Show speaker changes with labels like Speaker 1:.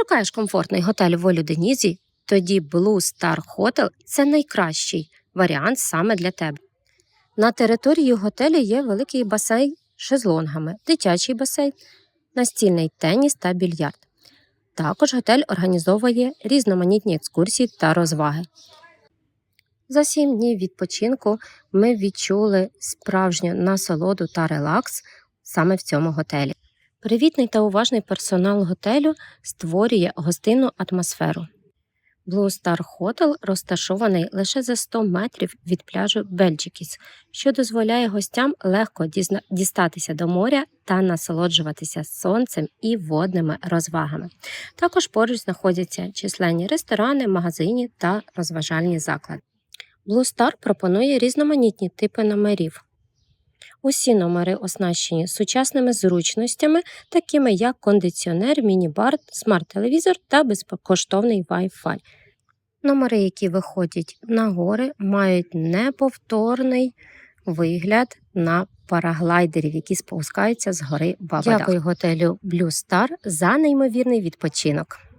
Speaker 1: Шукаєш комфортний готель в Олюденізі? Тоді Blue Star Hotel – це найкращий варіант саме для тебе. На території готелю є великий басейн з шезлонгами, дитячий басейн, настільний теніс та більярд. Також готель організовує різноманітні екскурсії та розваги. За сім днів відпочинку ми відчули справжню насолоду та релакс саме в цьому готелі. Привітний та уважний персонал готелю створює гостинну атмосферу. Blue Star Hotel розташований лише за 100 метрів від пляжу Бельджикіс, що дозволяє гостям легко дістатися до моря та насолоджуватися сонцем і водними розвагами. Також поруч знаходяться численні ресторани, магазині та розважальні заклади. Blue Star пропонує різноманітні типи номерів. Усі номери оснащені сучасними зручностями, такими як кондиціонер, міні-бар, смарт-телевізор та безкоштовний Wi-Fi. Номери, які виходять на гори, мають неповторний вигляд на параглайдерів, які спускаються з гори Бабада. Дякую готелю Blue Star за неймовірний відпочинок.